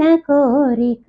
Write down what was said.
కోరిక